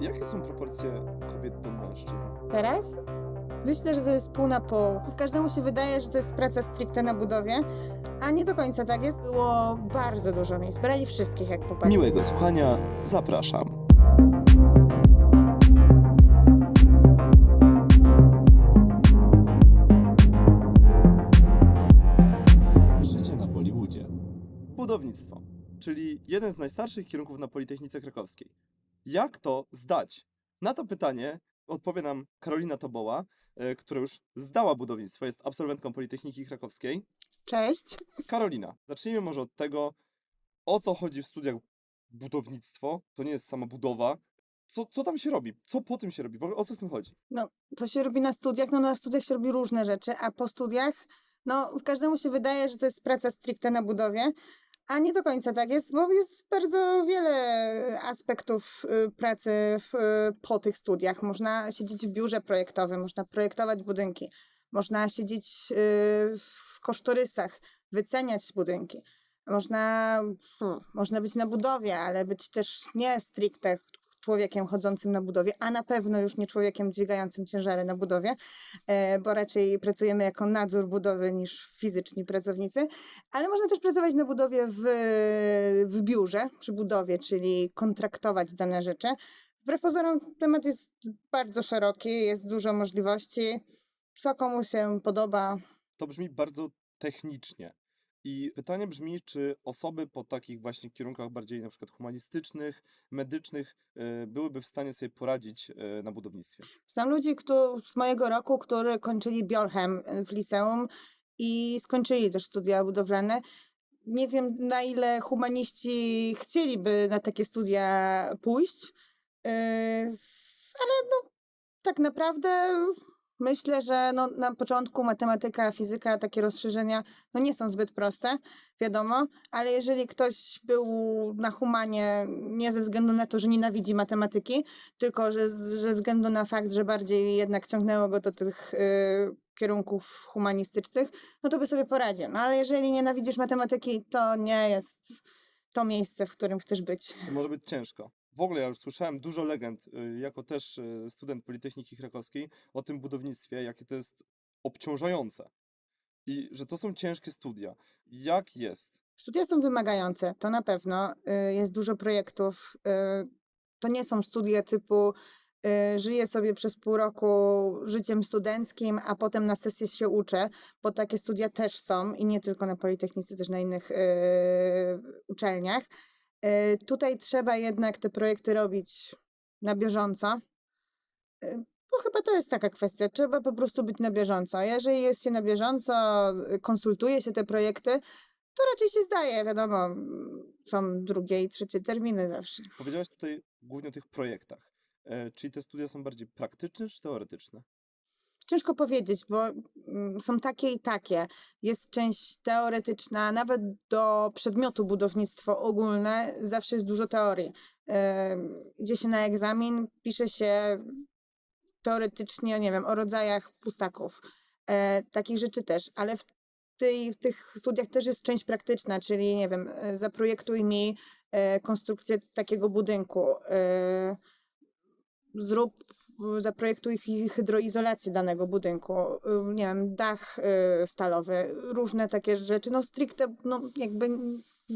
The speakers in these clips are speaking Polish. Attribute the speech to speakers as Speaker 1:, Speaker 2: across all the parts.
Speaker 1: Jakie są proporcje kobiet do mężczyzn?
Speaker 2: Teraz? Myślę, że to jest pół na pół. Każdemu się wydaje, że to jest praca stricte na budowie, a nie do końca tak jest. Było bardzo dużo miejsc. Brali wszystkich jak popatrz.
Speaker 1: Miłego słuchania, zapraszam. Życie na Bollywoodzie. Budownictwo, czyli jeden z najstarszych kierunków na Politechnice Krakowskiej. Jak to zdać? Na to pytanie odpowie nam Karolina Toboła, e, która już zdała budownictwo, jest absolwentką Politechniki Krakowskiej.
Speaker 2: Cześć.
Speaker 1: Karolina, zacznijmy może od tego, o co chodzi w studiach budownictwo. To nie jest sama budowa. Co, co tam się robi? Co po tym się robi? O co z tym chodzi?
Speaker 2: No, co się robi na studiach? No na studiach się robi różne rzeczy, a po studiach, no każdemu się wydaje, że to jest praca stricte na budowie, a nie do końca tak jest, bo jest bardzo wiele aspektów y, pracy w, y, po tych studiach. Można siedzieć w biurze projektowym, można projektować budynki, można siedzieć y, w kosztorysach, wyceniać budynki. Można, hmm, można być na budowie, ale być też nie stricte człowiekiem chodzącym na budowie, a na pewno już nie człowiekiem dźwigającym ciężary na budowie, e, bo raczej pracujemy jako nadzór budowy niż fizyczni pracownicy, ale można też pracować na budowie w, w biurze przy budowie, czyli kontraktować dane rzeczy. Wbrew pozorom temat jest bardzo szeroki, jest dużo możliwości. Co komu się podoba,
Speaker 1: To brzmi bardzo technicznie. I pytanie brzmi, czy osoby po takich właśnie kierunkach bardziej na przykład humanistycznych, medycznych e, byłyby w stanie sobie poradzić e, na budownictwie?
Speaker 2: Znam ludzi którzy, z mojego roku, którzy kończyli Biorchem w liceum i skończyli też studia budowlane. Nie wiem, na ile humaniści chcieliby na takie studia pójść, ale no, tak naprawdę myślę, że no, na początku matematyka, fizyka, takie rozszerzenia no, nie są zbyt proste, wiadomo, ale jeżeli ktoś był na humanie nie ze względu na to, że nienawidzi matematyki, tylko że ze względu na fakt, że bardziej jednak ciągnęło go do tych y, kierunków humanistycznych, no to by sobie poradził. No ale jeżeli nienawidzisz matematyki, to nie jest to miejsce, w którym chcesz być.
Speaker 1: To może być ciężko. W ogóle ja już słyszałem dużo legend, y, jako też y, student Politechniki Krakowskiej, o tym budownictwie, jakie to jest obciążające. I że to są ciężkie studia. Jak jest?
Speaker 2: Studia są wymagające, to na pewno. y, Jest dużo projektów. To nie są studia typu żyję sobie przez pół roku życiem studenckim, a potem na sesję się uczę, bo takie studia też są i nie tylko na Politechnice, też na innych uczelniach. Y, Tutaj trzeba jednak te projekty robić na bieżąco. y, Bo chyba to jest taka kwestia, trzeba po prostu być na bieżąco. Jeżeli jest się na bieżąco, y, konsultuje się te projekty, to raczej się zdaje, wiadomo, są drugie i trzecie terminy zawsze.
Speaker 1: Powiedziałaś tutaj głównie o tych projektach. E, Czyli te studia są bardziej praktyczne czy teoretyczne?
Speaker 2: Ciężko powiedzieć, bo mm, są takie i takie. Jest część teoretyczna, nawet do przedmiotu budownictwo ogólne zawsze jest dużo teorii. Idzie się na egzamin, pisze się teoretycznie, nie wiem, o rodzajach pustaków. E, takich rzeczy też, ale w, tej, w tych studiach też jest część praktyczna, czyli nie wiem, e, zaprojektuj mi e, konstrukcję takiego budynku. Zrób, zaprojektuj hy- hydroizolację danego budynku, y, nie wiem, dach y, stalowy, różne takie rzeczy, no stricte, no jakby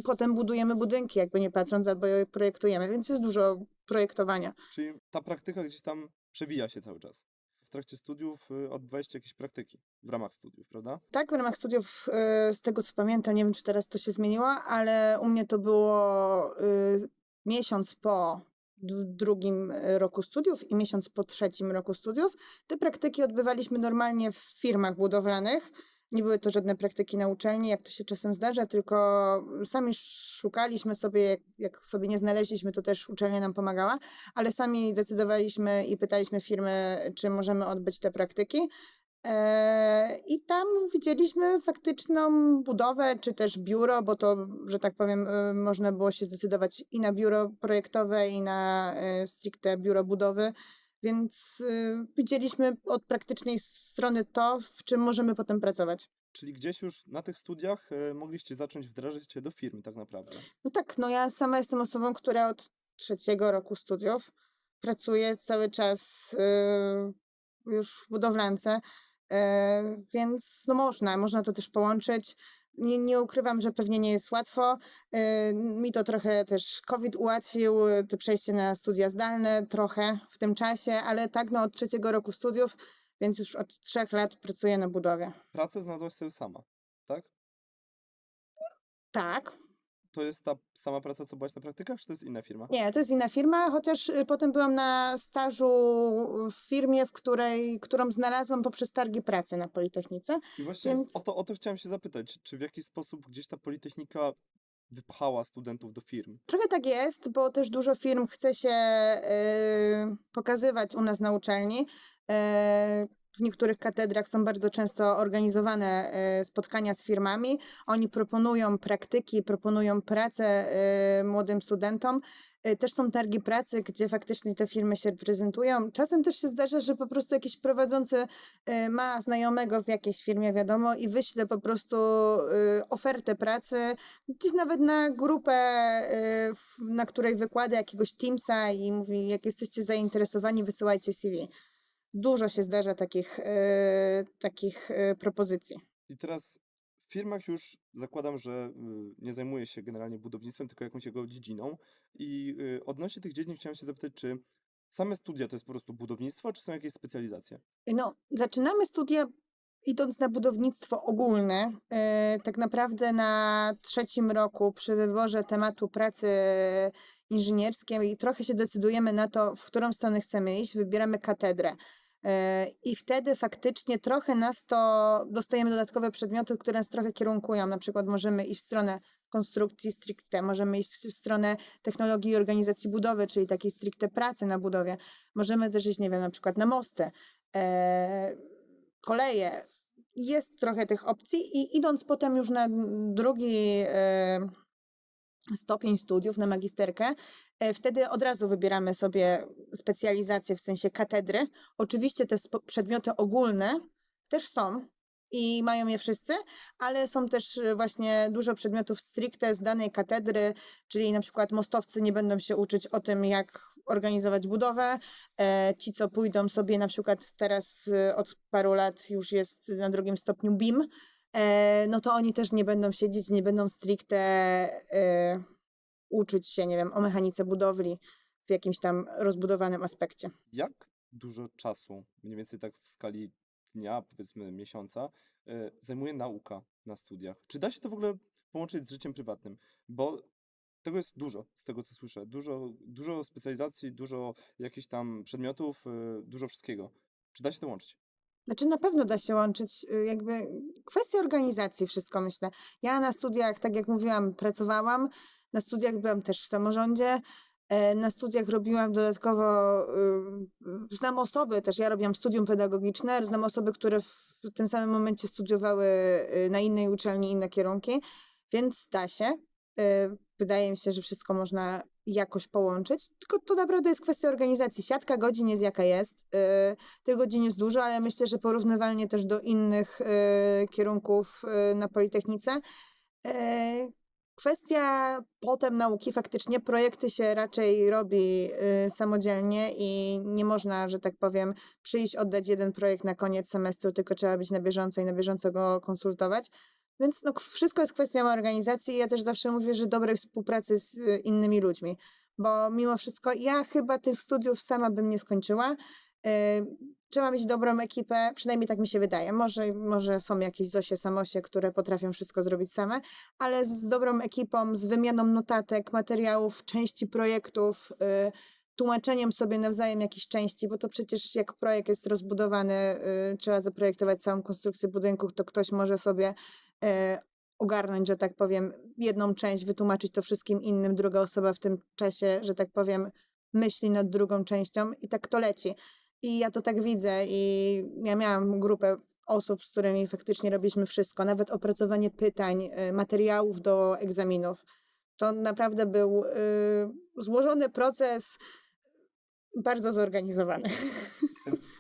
Speaker 2: potem budujemy budynki, jakby nie patrząc, albo je projektujemy, więc jest dużo projektowania.
Speaker 1: Czyli ta praktyka gdzieś tam przewija się cały czas. W trakcie studiów y, odbywaliście jakieś praktyki w ramach studiów, prawda?
Speaker 2: Tak, w ramach studiów, y, z tego co pamiętam, nie wiem czy teraz to się zmieniło, ale u mnie to było y, miesiąc po drugim y, roku studiów i miesiąc po trzecim roku studiów. Te praktyki odbywaliśmy normalnie w firmach budowlanych. Nie były to żadne praktyki na uczelni, jak to się czasem zdarza, tylko sami szukaliśmy sobie, jak sobie nie znaleźliśmy, to też uczelnia nam pomagała, ale sami decydowaliśmy i pytaliśmy firmy, czy możemy odbyć te praktyki. E, I tam widzieliśmy faktyczną budowę, czy też biuro, bo to, że tak powiem, y, można było się zdecydować i na biuro projektowe, i na y, stricte biuro budowy. Więc y, widzieliśmy od praktycznej strony to, w czym możemy potem pracować.
Speaker 1: Czyli gdzieś już na tych studiach mogliście zacząć wdrażać się do firmy tak naprawdę.
Speaker 2: No tak, no ja sama jestem osobą, która od trzeciego roku studiów pracuję cały czas już w budowlance, więc no można, można to też połączyć. Nie, nie ukrywam, że pewnie nie jest łatwo. Mi to trochę też COVID ułatwił, to przejście na studia zdalne trochę w tym czasie, ale tak, no od trzeciego roku studiów, więc już od trzech lat pracuję na budowie.
Speaker 1: Pracę znalazłaś sobie sama, tak?
Speaker 2: Tak,
Speaker 1: To jest ta sama praca, co byłaś na praktykach, czy to jest inna firma?
Speaker 2: Nie, to jest inna firma, chociaż y, potem byłam na stażu w firmie, w której, którą znalazłam poprzez targi pracy na Politechnice.
Speaker 1: I właśnie
Speaker 2: Więc-
Speaker 1: o, to, o to chciałem się zapytać, czy w jakiś sposób gdzieś ta Politechnika wypchała studentów do firm?
Speaker 2: Trochę tak jest, bo też dużo firm chce się y, pokazywać u nas na uczelni. Y, w niektórych katedrach są bardzo często organizowane y, spotkania z firmami. Oni proponują praktyki, proponują pracę y, młodym studentom. Y, Też są targi pracy, gdzie faktycznie te firmy się prezentują. Czasem też się zdarza, że po prostu jakiś prowadzący ma znajomego w jakiejś firmie, wiadomo, i wyśle po prostu ofertę pracy, gdzieś nawet na grupę, na której wykłada jakiegoś Teamsa i mówi, jak jesteście zainteresowani, wysyłajcie CV. Dużo się zdarza takich, y, takich y, propozycji.
Speaker 1: I teraz w firmach już zakładam, że y, nie zajmuje się generalnie budownictwem, tylko jakąś jego dziedziną. I y, odnośnie tych dziedzin chciałem się zapytać, czy same studia to jest po prostu budownictwo, czy są jakieś specjalizacje?
Speaker 2: No, zaczynamy studia idąc na budownictwo ogólne. y, tak naprawdę na trzecim roku przy wyborze tematu pracy inżynierskiej trochę się decydujemy na to, w którą stronę chcemy iść, wybieramy katedrę. Y, I wtedy faktycznie trochę nas to, dostajemy dodatkowe przedmioty, które nas trochę kierunkują. Na przykład możemy iść w stronę konstrukcji stricte, możemy iść w stronę technologii i organizacji budowy, czyli takiej stricte pracy na budowie. Możemy też iść, nie wiem, na przykład na mosty, e, koleje. Jest trochę tych opcji i idąc potem już na drugi e, stopień studiów, na magisterkę, e, wtedy od razu wybieramy sobie specjalizację w sensie katedry. Oczywiście te przedmioty ogólne też są i mają je wszyscy, ale są też e, właśnie dużo przedmiotów stricte z danej katedry, czyli na przykład mostowcy nie będą się uczyć o tym, jak organizować budowę. E, ci, co pójdą sobie na przykład teraz e, od paru lat już jest na drugim stopniu BIM, e, no to oni też nie będą siedzieć, nie będą stricte uczyć się, nie wiem, o mechanice budowli w jakimś tam rozbudowanym aspekcie.
Speaker 1: Jak dużo czasu, mniej więcej tak w skali dnia, powiedzmy miesiąca, zajmuje nauka na studiach? Czy da się to w ogóle połączyć z życiem prywatnym? Bo tego jest dużo, z tego co słyszę. Dużo, dużo specjalizacji, dużo jakichś tam przedmiotów, y, dużo wszystkiego. Czy da się to łączyć?
Speaker 2: Znaczy na pewno da się łączyć, y, jakby kwestia organizacji, wszystko myślę. Ja na studiach, tak jak mówiłam, pracowałam, na studiach byłam też w samorządzie, e, na studiach robiłam dodatkowo, y, znam osoby, też ja robiłam studium pedagogiczne, znam osoby, które w tym samym momencie studiowały na innej uczelni inne kierunki, więc da się. Y, Wydaje mi się, że wszystko można jakoś połączyć, tylko to naprawdę jest kwestia organizacji. Siatka godzin jest jaka jest. y, tych godzin jest dużo, ale myślę, że porównywalnie też do innych e, kierunków na Politechnice. Kwestia potem nauki, faktycznie projekty się raczej robi e, samodzielnie i nie można, że tak powiem, przyjść, oddać jeden projekt na koniec semestru, tylko trzeba być na bieżąco i na bieżąco go konsultować. Więc no, wszystko jest kwestią organizacji i ja też zawsze mówię, że dobrej współpracy z e, innymi ludźmi, bo mimo wszystko ja chyba tych studiów sama bym nie skończyła. E, Trzeba mieć dobrą ekipę, przynajmniej tak mi się wydaje. Może, może są jakieś Zosie Samosie, które potrafią wszystko zrobić same, ale z dobrą ekipą, z wymianą notatek, materiałów, części projektów, y, tłumaczeniem sobie nawzajem jakichś części, bo to przecież jak projekt jest rozbudowany, y, trzeba zaprojektować całą konstrukcję budynku, to ktoś może sobie y, ogarnąć, że tak powiem, jedną część, wytłumaczyć to wszystkim innym, druga osoba w tym czasie, że tak powiem, myśli nad drugą częścią i tak to leci. I ja to tak widzę i ja miałam grupę osób, z którymi faktycznie robiliśmy wszystko, nawet opracowanie pytań, y, materiałów do egzaminów. To naprawdę był y, złożony proces, bardzo zorganizowany.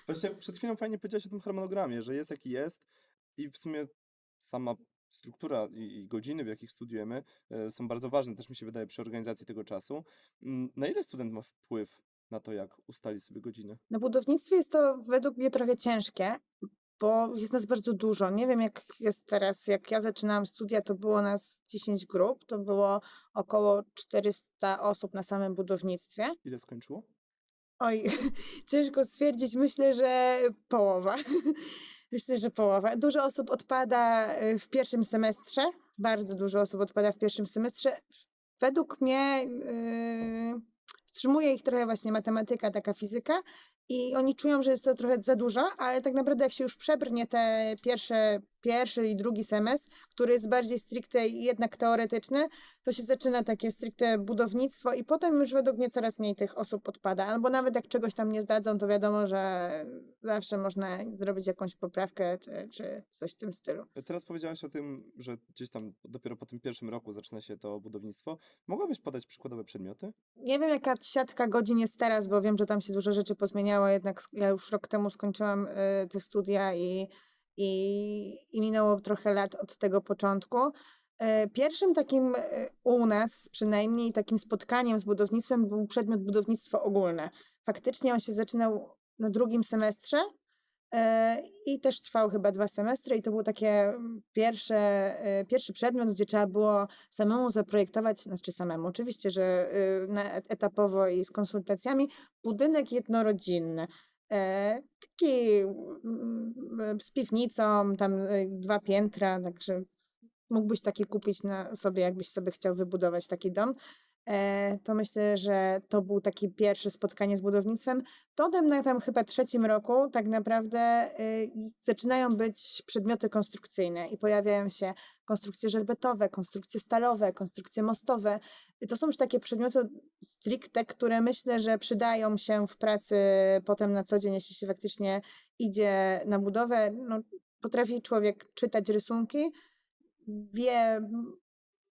Speaker 1: Właśnie przed chwilą fajnie powiedziałeś o tym harmonogramie, że jest jaki jest i w sumie sama struktura i, godziny, w jakich studiujemy, e, są bardzo ważne, też mi się wydaje, przy organizacji tego czasu. Mm, Na ile student ma wpływ na to, jak ustali sobie godziny?
Speaker 2: Na budownictwie jest to według mnie trochę ciężkie, bo jest nas bardzo dużo. Nie wiem, jak jest teraz. Jak ja zaczynałam studia, to było nas 10 grup, to było około 400 osób na samym budownictwie.
Speaker 1: Ile skończyło?
Speaker 2: Oj, ciężko stwierdzić. Myślę, że połowa. Myślę, że połowa. Dużo osób odpada y, w pierwszym semestrze. Bardzo dużo osób odpada w pierwszym semestrze. Według mnie yy, wstrzymuje ich trochę właśnie matematyka, taka fizyka. I oni czują, że jest to trochę za dużo, ale tak naprawdę jak się już przebrnie te pierwsze, pierwszy i drugi semestr, który jest bardziej stricte jednak teoretyczny, to się zaczyna takie stricte budownictwo i potem już według mnie coraz mniej tych osób odpada. Albo nawet jak czegoś tam nie zdadzą, to wiadomo, że zawsze można zrobić jakąś poprawkę czy, czy coś w tym stylu.
Speaker 1: Teraz powiedziałaś o tym, że gdzieś tam dopiero po tym pierwszym roku zaczyna się to budownictwo. Mogłabyś podać przykładowe przedmioty?
Speaker 2: Nie wiem, jaka siatka godzin jest teraz, bo wiem, że tam się dużo rzeczy pozmieniało, jednak sk- ja już rok temu skończyłam y, te studia i, i, i minęło trochę lat od tego początku. E, Pierwszym takim e, u nas przynajmniej takim spotkaniem z budownictwem był przedmiot budownictwo ogólne. Faktycznie on się zaczynał na drugim semestrze i też trwał chyba dwa semestry i to był takie mm, e, pierwszy przedmiot, gdzie trzeba było samemu zaprojektować, znaczy samemu, oczywiście, że y, etapowo i z konsultacjami, budynek jednorodzinny. E, taki mm, z piwnicą, tam y, dwa piętra, także mógłbyś taki kupić na sobie, jakbyś sobie chciał wybudować taki dom. E, to myślę, że to był taki pierwsze spotkanie z budownictwem. Potem na tam chyba trzecim roku tak naprawdę y, zaczynają być przedmioty konstrukcyjne i pojawiają się konstrukcje żelbetowe, konstrukcje stalowe, konstrukcje mostowe. To są już takie przedmioty stricte, które myślę, że przydają się w pracy potem na co dzień, jeśli się faktycznie idzie na budowę. No, potrafi człowiek czytać rysunki, wie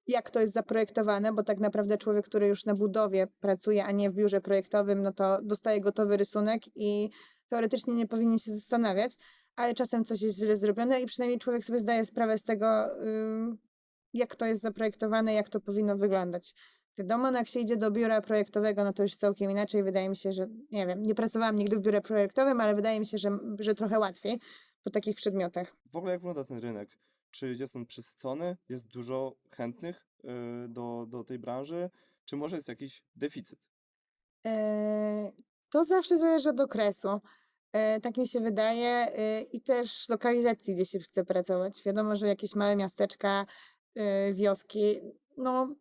Speaker 2: jak to jest zaprojektowane, bo tak naprawdę człowiek, który już na budowie pracuje, a nie w biurze projektowym, no to dostaje gotowy rysunek i teoretycznie nie powinien się zastanawiać, ale czasem coś jest źle zrobione i przynajmniej człowiek sobie zdaje sprawę z tego, jak to jest zaprojektowane, jak to powinno wyglądać. Wiadomo, no jak się idzie do biura projektowego, no to już całkiem inaczej. Wydaje mi się, że nie wiem, nie pracowałam nigdy w biurze projektowym, ale wydaje mi się, że, że trochę łatwiej po takich przedmiotach.
Speaker 1: W ogóle jak wygląda ten rynek? Czy jest on przesycony? Jest dużo chętnych y, do, do tej branży? Czy może jest jakiś deficyt?
Speaker 2: Eee, To zawsze zależy od okresu. E, Tak mi się wydaje e, i też lokalizacji, gdzie się chce pracować. Wiadomo, że jakieś małe miasteczka, e, wioski, no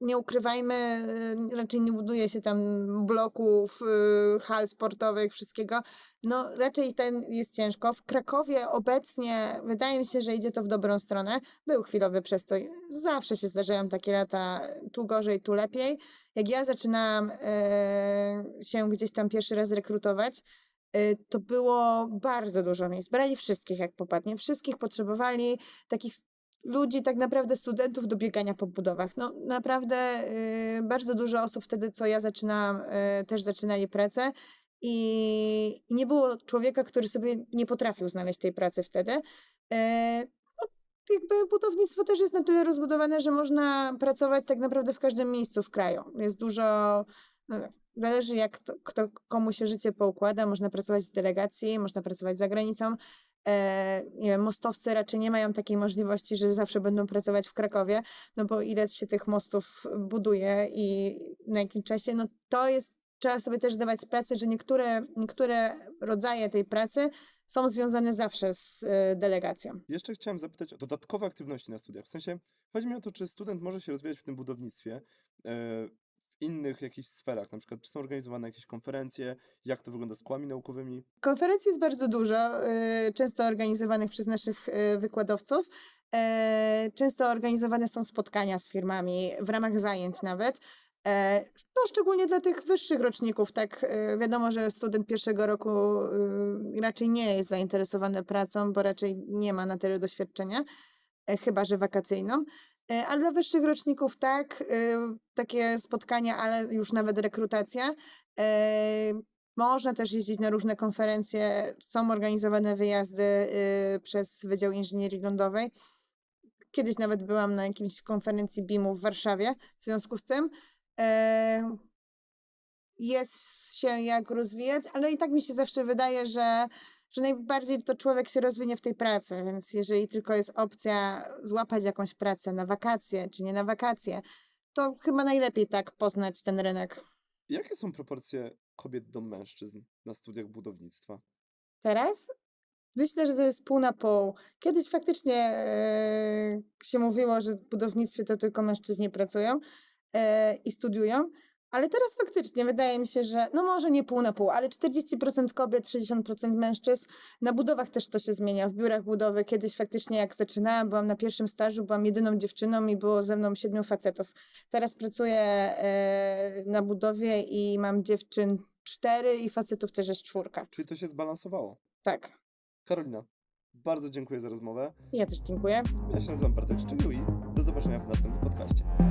Speaker 2: nie ukrywajmy, e, raczej nie buduje się tam bloków, e, hal sportowych, wszystkiego. No raczej ten jest ciężko. W Krakowie obecnie wydaje mi się, że idzie to w dobrą stronę. Był chwilowy przestój. Zawsze się zdarzają takie lata, tu gorzej, tu lepiej. Jak ja zaczynałam e, się gdzieś tam pierwszy raz rekrutować, to było bardzo dużo miejsc. Brali wszystkich jak popadnie. Wszystkich potrzebowali takich ludzi, tak naprawdę studentów do biegania po budowach. No naprawdę e, bardzo dużo osób wtedy, co ja zaczynałam, e, też zaczynali pracę. I, nie było człowieka, który sobie nie potrafił znaleźć tej pracy wtedy. E, no, jakby budownictwo też jest na tyle rozbudowane, że można pracować tak naprawdę w każdym miejscu w kraju. Jest dużo, no, zależy jak to, kto, komu się życie poukłada, można pracować w delegacji, można pracować za granicą. E, nie wiem, mostowcy raczej nie mają takiej możliwości, że zawsze będą pracować w Krakowie, no bo ile się tych mostów buduje i na jakim czasie, no to jest, trzeba sobie też zdawać sprawę, że niektóre, niektóre rodzaje tej pracy są związane zawsze z e, delegacją.
Speaker 1: Jeszcze chciałem zapytać o dodatkowe aktywności na studiach. W sensie, chodzi mi o to, czy student może się rozwijać w tym budownictwie e, innych jakichś sferach, na przykład czy są organizowane jakieś konferencje, jak to wygląda z kłami naukowymi.
Speaker 2: Konferencji jest bardzo dużo, y, często organizowanych przez naszych y, wykładowców. E, Często organizowane są spotkania z firmami w ramach zajęć nawet. E, No, szczególnie dla tych wyższych roczników, tak y, wiadomo, że student pierwszego roku raczej nie jest zainteresowany pracą, bo raczej nie ma na tyle doświadczenia, e, chyba że wakacyjną. E, Ale dla wyższych roczników tak, y, takie spotkania, ale już nawet rekrutacja. E, można też jeździć na różne konferencje, są organizowane wyjazdy przez Wydział Inżynierii Lądowej. Kiedyś nawet byłam na jakiejś konferencji BIM-u w Warszawie w związku z tym. E, jest się jak rozwijać, ale i tak mi się zawsze wydaje, że, że najbardziej to człowiek się rozwinie w tej pracy, więc jeżeli tylko jest opcja złapać jakąś pracę na wakacje, czy nie na wakacje, to chyba najlepiej tak poznać ten rynek.
Speaker 1: Jakie są proporcje kobiet do mężczyzn na studiach budownictwa?
Speaker 2: Teraz myślę, że to jest pół na pół. Kiedyś faktycznie e, się mówiło, że w budownictwie to tylko mężczyźni pracują e, i studiują, ale teraz faktycznie wydaje mi się, że no może nie pół na pół, ale 40% kobiet, 60% mężczyzn. Na budowach też to się zmienia. W biurach budowy kiedyś faktycznie jak zaczynałam, byłam na pierwszym stażu, byłam jedyną dziewczyną i było ze mną siedmiu facetów. Teraz pracuję e, na budowie i mam dziewczyn cztery i facetów też jest czwórka.
Speaker 1: Czyli to się zbalansowało?
Speaker 2: Tak.
Speaker 1: Karolina, bardzo dziękuję za rozmowę.
Speaker 2: Ja też dziękuję.
Speaker 1: Ja się nazywam Bartek Szczygieł i do zobaczenia w następnym podcaście.